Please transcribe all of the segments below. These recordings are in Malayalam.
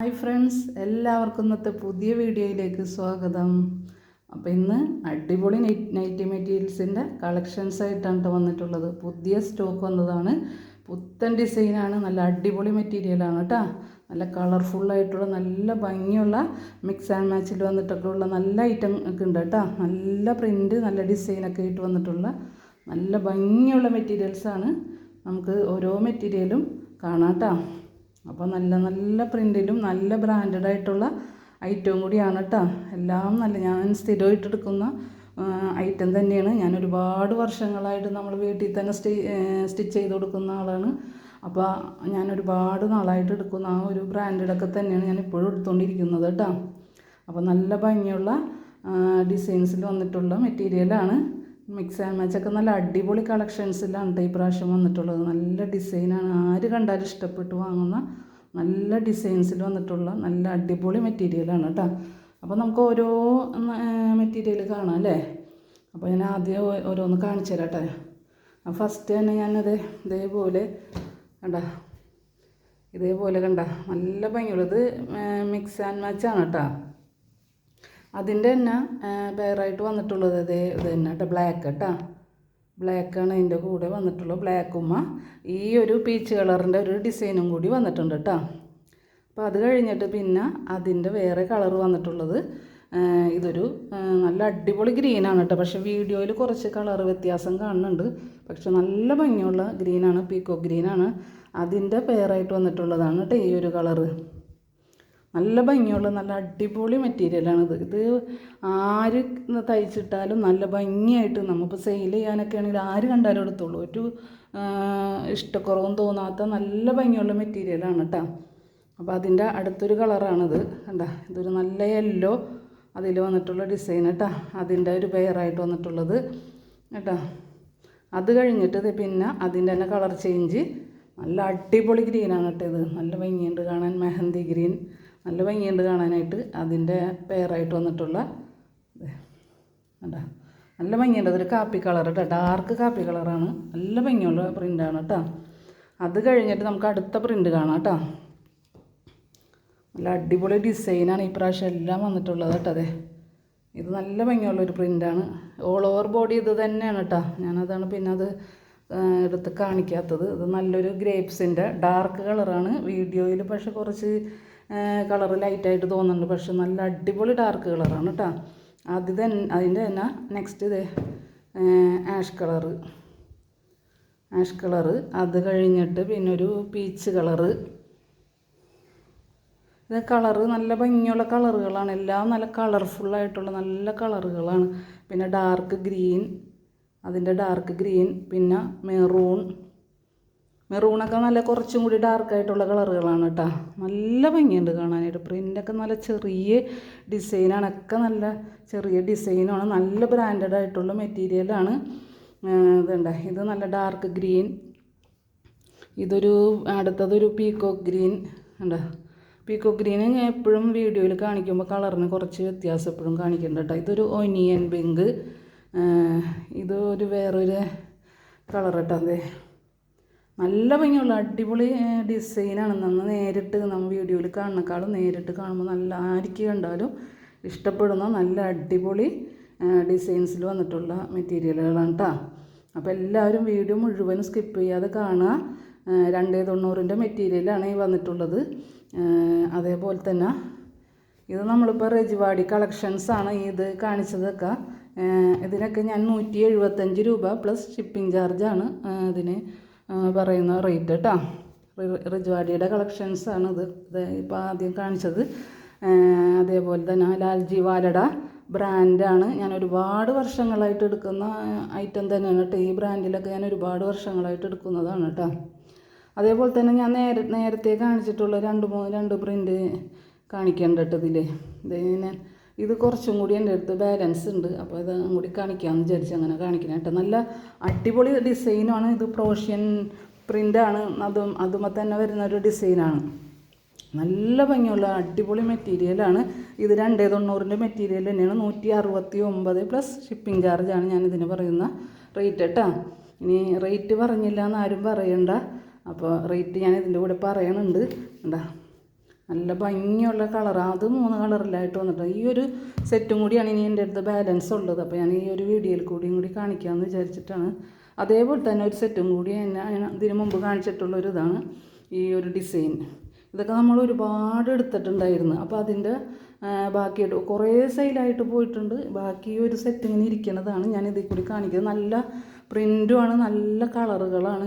ഹായ് ഫ്രണ്ട്സ് എല്ലാവർക്കും ഇന്നത്തെ പുതിയ വീഡിയോയിലേക്ക് സ്വാഗതം. അപ്പോൾ ഇന്ന് അടിപൊളി നൈറ്റ് മെറ്റീരിയൽസിന്റെ കളക്ഷൻസ് ആയിട്ടാണ് ട്ടോ വന്നിട്ടുള്ളത്. പുതിയ സ്റ്റോക്ക് വന്നതാണ്. പുത്തൻ ഡിസൈനാണ് നല്ല അടിപൊളി മെറ്റീരിയലാണ് കേട്ടോ നല്ല കളർഫുള്ളായിട്ടുള്ള നല്ല ഭംഗിയുള്ള മിക്സ് ആൻഡ് മാച്ചിൽ വന്നിട്ടൊക്കെ ഉള്ള നല്ല ഐറ്റം ഒക്കെ ഉണ്ട് കേട്ടോ നല്ല പ്രിന്റ് നല്ല ഡിസൈനൊക്കെ ആയിട്ട് വന്നിട്ടുള്ള നല്ല ഭംഗിയുള്ള മെറ്റീരിയൽസാണ് നമുക്ക് ഓരോ മെറ്റീരിയലും കാണാം കേട്ടോ അപ്പോൾ നല്ല നല്ല പ്രിന്റിലും നല്ല ബ്രാൻഡഡ് ആയിട്ടുള്ള ഐറ്റവും കൂടിയാണ് കേട്ടോ എല്ലാം നല്ല ഞാൻ സ്ഥിരമായിട്ട് എടുക്കുന്ന ഐറ്റം തന്നെയാണ്. ഞാൻ ഒരുപാട് വർഷങ്ങളായിട്ട് നമ്മൾ വീട്ടിൽ തന്നെ സ്റ്റി സ്റ്റിച്ച് ചെയ്ത് കൊടുക്കുന്ന ആളാണ്. അപ്പോൾ ഞാൻ ഒരുപാട് നാളായിട്ട് എടുക്കുന്ന ആ ഒരു ബ്രാൻഡഡൊക്കെ തന്നെയാണ് ഞാൻ ഇപ്പോഴും എടുത്തുകൊണ്ടിരിക്കുന്നത് കേട്ടോ അപ്പോൾ നല്ല ഭംഗിയുള്ള ഡിസൈൻസിൽ വന്നിട്ടുള്ള മെറ്റീരിയലാണ് മിക്സ് ആൻഡ് മാച്ച് ഒക്കെ നല്ല അടിപൊളി കളക്ഷൻസിലാണ് ഈ പ്രാവശ്യം വന്നിട്ടുള്ളത്. നല്ല ഡിസൈനാണ് ആര് കണ്ടാലും ഇഷ്ടപ്പെട്ട് വാങ്ങുന്ന നല്ല ഡിസൈൻസിൽ വന്നിട്ടുള്ള നല്ല അടിപൊളി മെറ്റീരിയലാണ് കേട്ടോ അപ്പോൾ നമുക്ക് ഓരോ മെറ്റീരിയൽ കാണാം അല്ലേ? അപ്പോൾ ഞാൻ ആദ്യം ഓരോന്ന് കാണിച്ചു തരാം കേട്ടോ ഫസ്റ്റ് തന്നെ ഞാനത് ഇതേപോലെ കണ്ട? ഇതേപോലെ കണ്ട? നല്ല ഭംഗിയുള്ളത് മിക്സ് ആൻഡ് മാച്ചാണ് കേട്ടോ അതിന്റെ തന്നെ പേറായിട്ട് വന്നിട്ടുള്ളത് ഇതേ ഇത് തന്നെ കേട്ടോ ബ്ലാക്ക് കേട്ടോ ബ്ലാക്കാണ് അതിന്റെ കൂടെ വന്നിട്ടുള്ളത് ബ്ലാക്കുമ്മ. ഈ ഒരു പീച്ച് കളറിന്റെ ഒരു ഡിസൈനും കൂടി വന്നിട്ടുണ്ട് കേട്ടോ. അപ്പോൾ അത് കഴിഞ്ഞിട്ട് പിന്നെ അതിന്റെ വേറെ കളർ വന്നിട്ടുള്ളത് ഇതൊരു നല്ല അടിപൊളി ഗ്രീനാണ് കേട്ടോ. പക്ഷേ വീഡിയോയിൽ കുറച്ച് കളർ വ്യത്യാസം കാണുന്നുണ്ട്. പക്ഷെ നല്ല ഭംഗിയുള്ള ഗ്രീനാണ് പീക്കോ ഗ്രീനാണ്. അതിന്റെ പെയറായിട്ട് വന്നിട്ടുള്ളതാണ് കേട്ടോ ഈ ഒരു കളറ്. നല്ല ഭംഗിയുള്ള നല്ല അടിപൊളി മെറ്റീരിയലാണിത് ഇത്. ആര് തയ്ച്ചിട്ടാലും നല്ല ഭംഗിയായിട്ട് നമുക്കിപ്പോൾ സെയിൽ ചെയ്യാനൊക്കെ ആണെങ്കിൽ ആര് കണ്ടാലും എടുത്തോളൂ. ഒരു ഇഷ്ടക്കുറവും തോന്നാത്ത നല്ല ഭംഗിയുള്ള മെറ്റീരിയലാണ് കേട്ടോ അപ്പോൾ അതിന്റെ അടുത്തൊരു കളറാണിത് കണ്ട ഇതൊരു നല്ല യെല്ലോ അതിൽ വന്നിട്ടുള്ള ഡിസൈൻ കേട്ടോ അതിന്റെ ഒരു പെയറായിട്ട് വന്നിട്ടുള്ളത്. കേട്ടോ അത് കഴിഞ്ഞിട്ട് പിന്നെ അതിന്റെ തന്നെ കളർ ചേഞ്ച് നല്ല അടിപൊളി ഗ്രീനാണ് കേട്ടോ ഇത്. നല്ല ഭംഗിയുണ്ട് കാണാൻ. മെഹന്തി ഗ്രീൻ നല്ല ഭംഗിയുണ്ട് കാണാനായിട്ട്. അതിന്റെ പെയറായിട്ട് വന്നിട്ടുള്ള നല്ല ഭംഗിയുണ്ട്. അതൊരു കാപ്പി കളർ കേട്ടോ ഡാർക്ക് കാപ്പി കളറാണ് നല്ല ഭംഗിയുള്ള പ്രിന്റാണ് കേട്ടോ അത് കഴിഞ്ഞിട്ട് നമുക്ക് അടുത്ത പ്രിന്റ് കാണാം കേട്ടോ നല്ല അടിപൊളി ഡിസൈനാണ് ഈ പ്രാവശ്യം എല്ലാം വന്നിട്ടുള്ളത് കേട്ടോ അതെ ഇത് നല്ല ഭംഗിയുള്ള ഒരു പ്രിന്റാണ് ഓൾ ഓവർ ബോഡി ഇത് തന്നെയാണ് കേട്ടോ ഞാനതാണ് പിന്നെ അത് എടുത്ത് കാണിക്കാത്തത്. ഇത് നല്ലൊരു ഗ്രേപ്സിന്റെ ഡാർക്ക് കളറാണ് വീഡിയോയിൽ പക്ഷെ കുറച്ച് കളർ ലൈറ്റായിട്ട് തോന്നുന്നുണ്ട്. പക്ഷെ നല്ല അടിപൊളി ഡാർക്ക് കളറാണ് കേട്ടോ അത് തന്നെ അതിന്റെ തന്നെ നെക്സ്റ്റ് ഇത് ആഷ് കളറ്. Ash colour. അത് കഴിഞ്ഞിട്ട് പിന്നെ ഒരു പീച്ച് കളറ്. ഇത് കളറ് നല്ല ഭംഗിയുള്ള കളറുകളാണ്. എല്ലാം നല്ല കളർഫുള്ളായിട്ടുള്ള നല്ല കളറുകളാണ്. പിന്നെ ഡാർക്ക് ഗ്രീൻ അതിന്റെ ഡാർക്ക് ഗ്രീൻ പിന്നെ മെറൂൺ മെറൂണൊക്കെ നല്ല കുറച്ചും കൂടി ഡാർക്കായിട്ടുള്ള കളറുകളാണ് കേട്ടോ നല്ല ഭംഗിയുണ്ട് കാണാനായിട്ട്. പ്രിന്റൊക്കെ നല്ല ചെറിയ ഡിസൈനാണ് ഒക്കെ നല്ല ചെറിയ ഡിസൈനാണ് നല്ല ബ്രാൻഡഡ് ആയിട്ടുള്ള മെറ്റീരിയലാണ് ഇതുണ്ട് ഇത് നല്ല ഡാർക്ക് ഗ്രീൻ ഇതൊരു അടുത്തതൊരു പീക്കോക്ക് ഗ്രീൻ ഉണ്ട് പീക്കോ ഗ്രീൻ ഞാൻ എപ്പോഴും വീഡിയോയിൽ കാണിക്കുമ്പോൾ കളറിന് കുറച്ച് വ്യത്യാസം എപ്പോഴും കാണിക്കുന്നുണ്ട് കേട്ടോ ഇതൊരു ഒനിയൻ പിങ്ക് ഇത് ഒരു വേറൊരു കളർ കേട്ടോ അതെ നല്ല ഭംഗിയുള്ള അടിപൊളി ഡിസൈനാണ്. നമ്മൾ നേരിട്ട് നമ്മൾ വീഡിയോയിൽ കാണുന്നേക്കാളും നേരിട്ട് കാണുമ്പോൾ നല്ല ആർക്ക് കണ്ടാലും ഇഷ്ടപ്പെടുന്ന നല്ല അടിപൊളി ഡിസൈൻസിൽ വന്നിട്ടുള്ള മെറ്റീരിയലുകളാണ് കേട്ടോ അപ്പോൾ എല്ലാവരും വീഡിയോ മുഴുവൻ സ്കിപ്പ് ചെയ്യാതെ കാണുക. രണ്ടേ തൊണ്ണൂറിന്റെ മെറ്റീരിയലാണ് ഈ വന്നിട്ടുള്ളത്. അതേപോലെ തന്നെ ഇത് നമ്മളിപ്പോൾ റെജിവാടി കളക്ഷൻസാണ് ഇത് കാണിച്ചതൊക്കെ ഇതിനൊക്കെ ഞാൻ നൂറ്റി എഴുപത്തഞ്ച് രൂപ പ്ലസ് ഷിപ്പിംഗ് ചാർജാണ് ഇതിന് പറയുന്ന റേറ്റ് കേട്ടോ റിജ്വാഡിയുടെ കളക്ഷൻസാണ് ഇത് ഇപ്പോൾ ആദ്യം കാണിച്ചത്. അതേപോലെ തന്നെ ലാൽജി വാലഡ ബ്രാൻഡാണ് ഞാൻ ഒരുപാട് വർഷങ്ങളായിട്ട് എടുക്കുന്ന ഐറ്റം തന്നെയാണ് കേട്ടോ ഈ ബ്രാൻഡിലൊക്കെ ഞാൻ ഒരുപാട് വർഷങ്ങളായിട്ട് എടുക്കുന്നതാണ് കേട്ടോ അതേപോലെ തന്നെ ഞാൻ നേര നേരത്തെ കാണിച്ചിട്ടുള്ള രണ്ട് മൂന്ന് രണ്ട് പ്രിന്റ് കാണിക്കേണ്ട കേട്ടോ ഇതിൽ ഇത് കുറച്ചും കൂടി എന്റെ അടുത്ത് ബാലൻസ് ഉണ്ട്. അപ്പോൾ ഇത് കൂടി കാണിക്കാമെന്ന് വിചാരിച്ച് അങ്ങനെ കാണിക്കണം കേട്ടോ. നല്ല അടിപൊളി ഡിസൈനാണ് ഇത് പ്രോഷ്യൻ പ്രിന്റാണ് അതും അതുമ്പോൾ തന്നെ വരുന്ന ഒരു ഡിസൈനാണ് നല്ല ഭംഗിയുള്ള അടിപൊളി മെറ്റീരിയലാണ് ഇത് രണ്ടേ തൊണ്ണൂറിന്റെ മെറ്റീരിയൽ തന്നെയാണ്. നൂറ്റി അറുപത്തി ഒമ്പത് പ്ലസ് ഷിപ്പിംഗ് ചാർജാണ് ഞാൻ ഇതിന് പറയുന്ന റേറ്റ് കേട്ടോ. ഇനി റേറ്റ് പറഞ്ഞില്ല എന്ന് ആരും പറയണ്ട. അപ്പോൾ റേറ്റ് ഞാൻ ഇതിന്റെ കൂടെ പറയണുണ്ട്. എന്താ നല്ല ഭംഗിയുള്ള കളറാണ് അത് മൂന്ന് കളറിലായിട്ട് വന്നിട്ടുണ്ട്. ഈ ഒരു സെറ്റും കൂടിയാണ് ഇനി എന്റെ അടുത്ത് ബാലൻസ് ഉള്ളത്. അപ്പോൾ ഞാൻ ഈ ഒരു വീഡിയോയിൽ കൂടിയും കൂടി കാണിക്കാമെന്ന് വിചാരിച്ചിട്ടാണ്. അതേപോലെ തന്നെ ഒരു സെറ്റും കൂടി ഞാൻ ഇതിനു മുമ്പ് കാണിച്ചിട്ടുള്ള ഒരു ഇതാണ് ഈ ഒരു ഡിസൈൻ ഇതൊക്കെ നമ്മൾ ഒരുപാട് എടുത്തിട്ടുണ്ടായിരുന്നു. അപ്പോൾ അതിന്റെ ബാക്കിയായിട്ട് കുറേ സെയിലായിട്ട് പോയിട്ടുണ്ട്. ബാക്കി ഒരു സെറ്റ് ഇങ്ങനെ ഇരിക്കുന്നതാണ് ഞാൻ ഇതിൽ കൂടി കാണിക്കുന്നത്. നല്ല പ്രിന്റുമാണ് നല്ല കളറുകളാണ്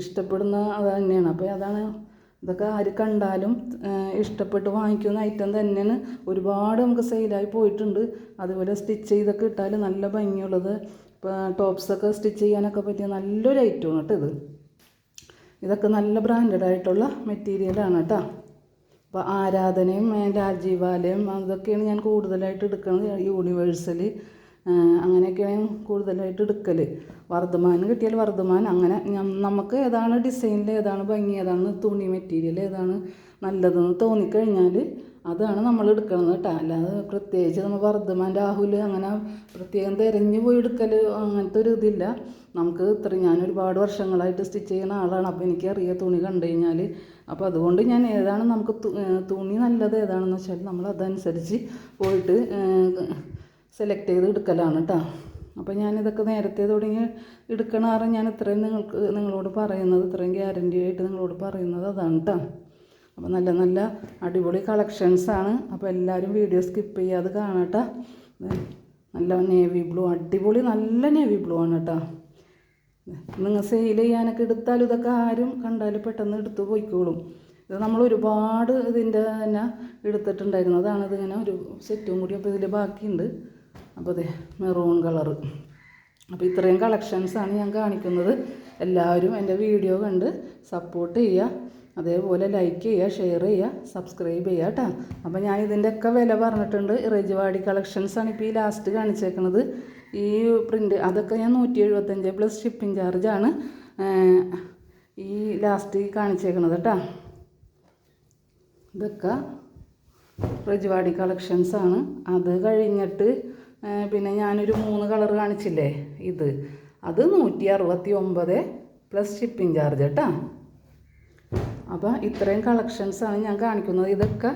ഇഷ്ടപ്പെടുന്ന അത് തന്നെയാണ്. അപ്പോൾ അതാണ് ഇതൊക്കെ ആര് കണ്ടാലും ഇഷ്ടപ്പെട്ട് വാങ്ങിക്കുന്ന ഐറ്റം തന്നെയാണ്. ഒരുപാട് നമുക്ക് സെയിലായി പോയിട്ടുണ്ട്. അതുപോലെ സ്റ്റിച്ച് ചെയ്തൊക്കെ ഇട്ടാൽ നല്ല ഭംഗിയുള്ളത്. ടോപ്സൊക്കെ സ്റ്റിച്ച് ചെയ്യാനൊക്കെ പറ്റിയ നല്ലൊരു ഐറ്റമാണ് കേട്ടോ ഇത്. ഇതൊക്കെ നല്ല ബ്രാൻഡഡ് ആയിട്ടുള്ള മെറ്റീരിയലാണ് കേട്ടോ അപ്പോൾ ആരാധനയും രാജീവാലയം അതൊക്കെയാണ് ഞാൻ കൂടുതലായിട്ട് എടുക്കുന്നത്. യൂണിവേഴ്സൽ അങ്ങനെയൊക്കെയാണ് കൂടുതലായിട്ട് എടുക്കൽ വർദ്ധമാനം കിട്ടിയാൽ വർദ്ധമാനം. അങ്ങനെ നമുക്ക് ഏതാണ് ഡിസൈനിൽ ഏതാണ് ഭംഗി ഏതാണ് തുണി മെറ്റീരിയൽ ഏതാണ് നല്ലതെന്ന് തോന്നിക്കഴിഞ്ഞാൽ അതാണ് നമ്മൾ എടുക്കുന്നത് കേട്ടോ. അല്ലാതെ പ്രത്യേകിച്ച് നമ്മൾ വർദ്ധമാൻ രാഹുൽ അങ്ങനെ പ്രത്യേകം തിരഞ്ഞു പോയി എടുക്കൽ അങ്ങനത്തെ ഒരു ഇതില്ല. നമുക്ക് ഇത്ര ഞാൻ ഒരുപാട് വർഷങ്ങളായിട്ട് സ്റ്റിച്ച് ചെയ്യുന്ന ആളാണ്. അപ്പോൾ എനിക്ക് അറിയ തുണി കണ്ടു കഴിഞ്ഞാൽ അപ്പോൾ അതുകൊണ്ട് ഞാൻ ഏതാണ് നമുക്ക് തുണി നല്ലത് ഏതാണെന്ന് വെച്ചാൽ നമ്മൾ അതനുസരിച്ച് പോയിട്ട് സെലക്ട് ചെയ്ത് എടുക്കലാണ് കേട്ടോ അപ്പോൾ ഞാനിതൊക്കെ നേരത്തെ തുടങ്ങി എടുക്കണാറ് ഞാൻ ഇത്രയും നിങ്ങൾക്ക് നിങ്ങളോട് പറയുന്നത് ഇത്രയും ഗ്യാരന്റി ആയിട്ട് നിങ്ങളോട് പറയുന്നത് അതാണ് കേട്ടോ അപ്പോൾ നല്ല നല്ല അടിപൊളി കളക്ഷൻസാണ് അപ്പോൾ എല്ലാവരും വീഡിയോ സ്കിപ്പ് ചെയ്യാതെ കാണട്ടെ നല്ല നേവി ബ്ലൂ അടിപൊളി നല്ല നേവി ബ്ലൂ ആണ് കേട്ടോ നിങ്ങൾ സെയിൽ ചെയ്യാനൊക്കെ എടുത്താലും ഇതൊക്കെ ആരും കണ്ടാലും പെട്ടെന്ന് എടുത്ത് പോയിക്കോളും. ഇത് നമ്മൾ ഒരുപാട് ഇതിന്റെ തന്നെ എടുത്തിട്ടുണ്ടായിരുന്നു. അതാണ് ഇതിങ്ങനെ ഒരു സെറ്റും കൂടി അപ്പോൾ ഇതിൽ ബാക്കിയുണ്ട്. അപ്പോൾ അതെ മെറൂൺ കളറ് അപ്പോൾ ഇത്രയും കളക്ഷൻസാണ് ഞാൻ കാണിക്കുന്നത്. എല്ലാവരും എന്റെ വീഡിയോ കണ്ട് സപ്പോർട്ട് ചെയ്യുക. അതേപോലെ ലൈക്ക് ചെയ്യുക ഷെയർ ചെയ്യുക സബ്സ്ക്രൈബ് ചെയ്യുക കേട്ടോ അപ്പോൾ ഞാൻ ഇതിന്റെയൊക്കെ വില പറഞ്ഞിട്ടുണ്ട്. ഇറജിവാടി കളക്ഷൻസാണ് ഇപ്പോൾ ഈ ലാസ്റ്റ് കാണിച്ചേക്കുന്നത് ഈ പ്രിന്റ് അതൊക്കെ ഞാൻ നൂറ്റി എഴുപത്തഞ്ച് പ്ലസ് ഷിപ്പിംഗ് ചാർജാണ് ഈ ലാസ്റ്റ് കാണിച്ചേക്കുന്നത് കേട്ടോ ഇതൊക്കെ റജുവാടി കളക്ഷൻസാണ് അത് കഴിഞ്ഞിട്ട് പിന്നെ ഞാനൊരു മൂന്ന് കളർ കാണിച്ചില്ലേ? ഇത്. അത് നൂറ്റി അറുപത്തി ഒമ്പത് പ്ലസ് ഷിപ്പിംഗ് ചാർജ് കേട്ടോ അപ്പോൾ ഇത്രയും കളക്ഷൻസാണ് ഞാൻ കാണിക്കുന്നത്. ഇതൊക്കെ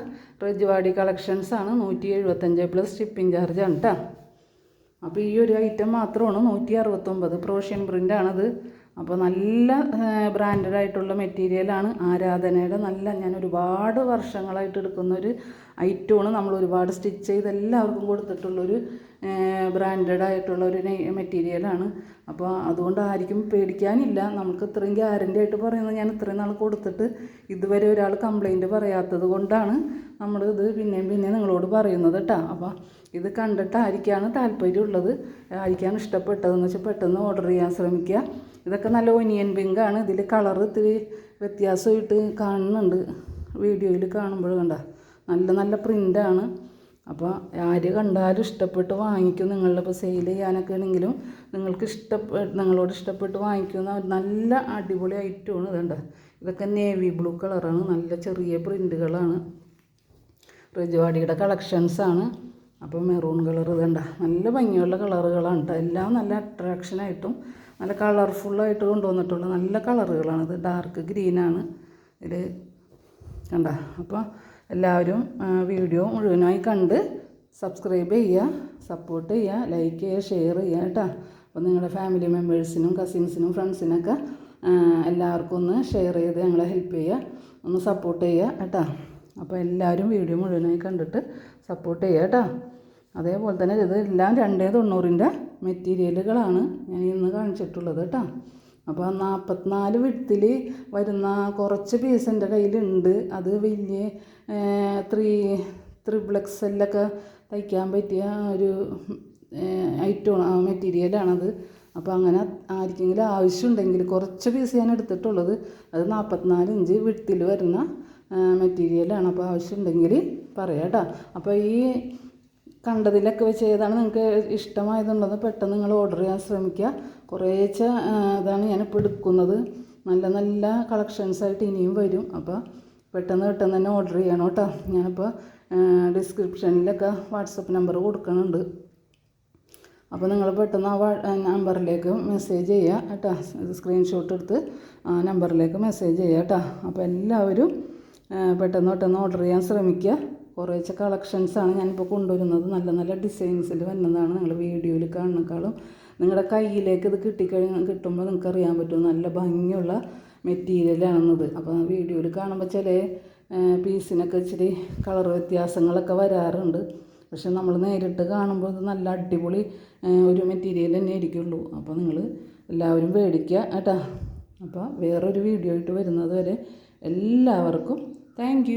റജുവാടി കളക്ഷൻസാണ് നൂറ്റി എഴുപത്തഞ്ച് പ്ലസ് ഷിപ്പിംഗ് ചാർജാണ് കേട്ടോ അപ്പോൾ ഈ ഒരു ഐറ്റം മാത്രമാണ് നൂറ്റി അറുപത്തൊമ്പത് പ്രോഷ്യൻ പ്രിന്റാണത് അപ്പോൾ നല്ല ബ്രാൻഡഡ് ആയിട്ടുള്ള മെറ്റീരിയലാണ് ആരാധനയുടെ. നല്ല ഞാൻ ഒരുപാട് വർഷങ്ങളായിട്ട് എടുക്കുന്ന ഒരു ഐറ്റമാണ് നമ്മൾ ഒരുപാട് സ്റ്റിച്ച് ചെയ്ത് എല്ലാവർക്കും കൊടുത്തിട്ടുള്ളൊരു ബ്രാൻഡഡ് ആയിട്ടുള്ള ഒരു മെറ്റീരിയലാണ് അപ്പോൾ അതുകൊണ്ട് ആർക്കും പേടിക്കാനില്ല. നമുക്ക് ഇത്രയും ഗ്യാരന്റി ആയിട്ട് പറയുന്നത് ഞാൻ ഇത്രയും നാൾ കൊടുത്തിട്ട് ഇതുവരെ ഒരാൾ കംപ്ലൈന്റ് പറയാത്തത് കൊണ്ടാണ് നമ്മൾ ഇത് പിന്നെയും പിന്നെ നിങ്ങളോട് പറയുന്നത് കേട്ടോ അപ്പോൾ ഇത് കണ്ടിട്ട് ആയിരിക്കാണ് താല്പര്യമുള്ളത്? ആയിരിക്കാണ് ഇഷ്ടപ്പെട്ടതെന്ന് വെച്ചാൽ പെട്ടെന്ന് ഓർഡർ ചെയ്യാൻ ശ്രമിക്കുക. ഇതൊക്കെ നല്ല ഒനിയൻ പിങ്കാണ് ഇതിൽ കളർ ഇത്തിരി വ്യത്യാസമായിട്ട് കാണുന്നുണ്ട്. വീഡിയോയിൽ കാണുമ്പോൾ കണ്ട. നല്ല നല്ല പ്രിന്റാണ് അപ്പോൾ ആര് കണ്ടാലും ഇഷ്ടപ്പെട്ട് വാങ്ങിക്കും. നിങ്ങളിപ്പോൾ സെയിൽ ചെയ്യാനൊക്കെ ആണെങ്കിലും നിങ്ങൾക്ക് ഇഷ്ടപ്പെട്ട് നിങ്ങളോട് ഇഷ്ടപ്പെട്ട് വാങ്ങിക്കുന്ന നല്ല അടിപൊളി ഐറ്റമാണ് ഇതുണ്ട്. ഇതൊക്കെ നേവി ബ്ലൂ കളറാണ് നല്ല ചെറിയ പ്രിന്റുകളാണ് റിജുവാടിയുടെ കളക്ഷൻസാണ് അപ്പോൾ മെറൂൺ കളർ ഇതുണ്ട. നല്ല ഭംഗിയുള്ള കളറുകളാണ് കേട്ടോ എല്ലാം നല്ല അട്രാക്ഷനായിട്ടും നല്ല കളർഫുള്ളായിട്ട് കൊണ്ടുവന്നിട്ടുള്ള നല്ല കളറുകളാണിത്. ഡാർക്ക് ഗ്രീനാണ് ഇത് കണ്ട. അപ്പോൾ എല്ലാവരും വീഡിയോ മുഴുവനായി കണ്ട് സബ്സ്ക്രൈബ് ചെയ്യുക സപ്പോർട്ട് ചെയ്യുക ലൈക്ക് ചെയ്യുക ഷെയർ ചെയ്യുക കേട്ടോ. അപ്പോൾ നിങ്ങളുടെ ഫാമിലി മെമ്പേഴ്സിനും കസിൻസിനും ഫ്രണ്ട്സിനൊക്കെ എല്ലാവർക്കും ഒന്ന് ഷെയർ ചെയ്ത് ഞങ്ങളെ ഹെൽപ്പ് ചെയ്യുക ഒന്ന് സപ്പോർട്ട് ചെയ്യുക കേട്ടോ. അപ്പോൾ എല്ലാവരും വീഡിയോ മുഴുവനായി കണ്ടിട്ട് സപ്പോർട്ട് ചെയ്യുക കേട്ടോ. അതേപോലെ തന്നെ ഇത് എല്ലാം രണ്ടേ തൊണ്ണൂറിന്റെ മെറ്റീരിയലുകളാണ് ഞാൻ ഇന്ന് കാണിച്ചിട്ടുള്ളത് കേട്ടോ. അപ്പോൾ നാൽപ്പത്തിനാല് വിടത്തിൽ വരുന്ന കുറച്ച് പീസ് എന്റെ കയ്യിലുണ്ട്. അത് വലിയ ത്രീ ത്രിപ്ലക്സെല്ലൊക്കെ തയ്ക്കാൻ പറ്റിയ ഒരു ഐറ്റം മെറ്റീരിയലാണത്. അപ്പോൾ അങ്ങനെ ആർക്കെങ്കിലും ആവശ്യമുണ്ടെങ്കിൽ കുറച്ച് പീസ് ഞാൻ എടുത്തിട്ടുള്ളത് അത് നാൽപ്പത്തിനാല് ഇഞ്ച് വിടത്തിൽ വരുന്ന മെറ്റീരിയലാണ്. അപ്പോൾ ആവശ്യമുണ്ടെങ്കിൽ പറയാം കേട്ടോ. അപ്പോൾ ഈ കണ്ടതിലൊക്കെ വെച്ച് ഏതാണ് നിങ്ങൾക്ക് ഇഷ്ടമായതുണ്ടെന്ന് പെട്ടെന്ന് നിങ്ങൾ ഓർഡർ ചെയ്യാൻ ശ്രമിക്കുക. കുറേച്ച ഇതാണ് ഞാനിപ്പോൾ എടുക്കുന്നത്. നല്ല നല്ല കളക്ഷൻസ് ആയിട്ട് ഇനിയും വരും. അപ്പോൾ പെട്ടെന്ന് പെട്ടെന്ന് തന്നെ ഓർഡർ ചെയ്യണം കേട്ടോ. ഞാനിപ്പോൾ ഡിസ്ക്രിപ്ഷനിലൊക്കെ വാട്സപ്പ് നമ്പർ കൊടുക്കുന്നുണ്ട് അപ്പോൾ നിങ്ങൾ പെട്ടെന്ന് ആ നമ്പറിലേക്ക് മെസ്സേജ് ചെയ്യുക കേട്ടോ. സ്ക്രീൻഷോട്ട് എടുത്ത് ആ നമ്പറിലേക്ക് മെസ്സേജ് ചെയ്യുക കേട്ടോ. അപ്പോൾ എല്ലാവരും പെട്ടെന്ന് പെട്ടെന്ന് ഓർഡർ ചെയ്യാൻ ശ്രമിക്കുക. കുറേശ്ശെ കളക്ഷൻസാണ് ഞാനിപ്പോൾ കൊണ്ടുവരുന്നത്. നല്ല നല്ല ഡിസൈൻസിൽ വരുന്നതാണ് നിങ്ങൾ വീഡിയോയിൽ കാണുന്നേക്കാളും. നിങ്ങളുടെ കയ്യിലേക്ക് ഇത് കിട്ടിക്കഴിഞ്ഞാൽ കിട്ടുമ്പോൾ നിങ്ങൾക്ക് അറിയാൻ പറ്റും. നല്ല ഭംഗിയുള്ള മെറ്റീരിയലാണെന്നത് അപ്പോൾ വീഡിയോയിൽ കാണുമ്പോൾ ചില പീസിനൊക്കെ ഇച്ചിരി കളർ വ്യത്യാസങ്ങളൊക്കെ വരാറുണ്ട്. പക്ഷെ നമ്മൾ നേരിട്ട് കാണുമ്പോൾ ഇത് നല്ല അടിപൊളി ഒരു മെറ്റീരിയൽ തന്നെ ആയിരിക്കുള്ളൂ. അപ്പോൾ നിങ്ങൾ എല്ലാവരും മേടിക്കുക കേട്ടോ. അപ്പോൾ വേറൊരു വീഡിയോ ആയിട്ട് വരുന്നത് വരെ എല്ലാവർക്കും താങ്ക്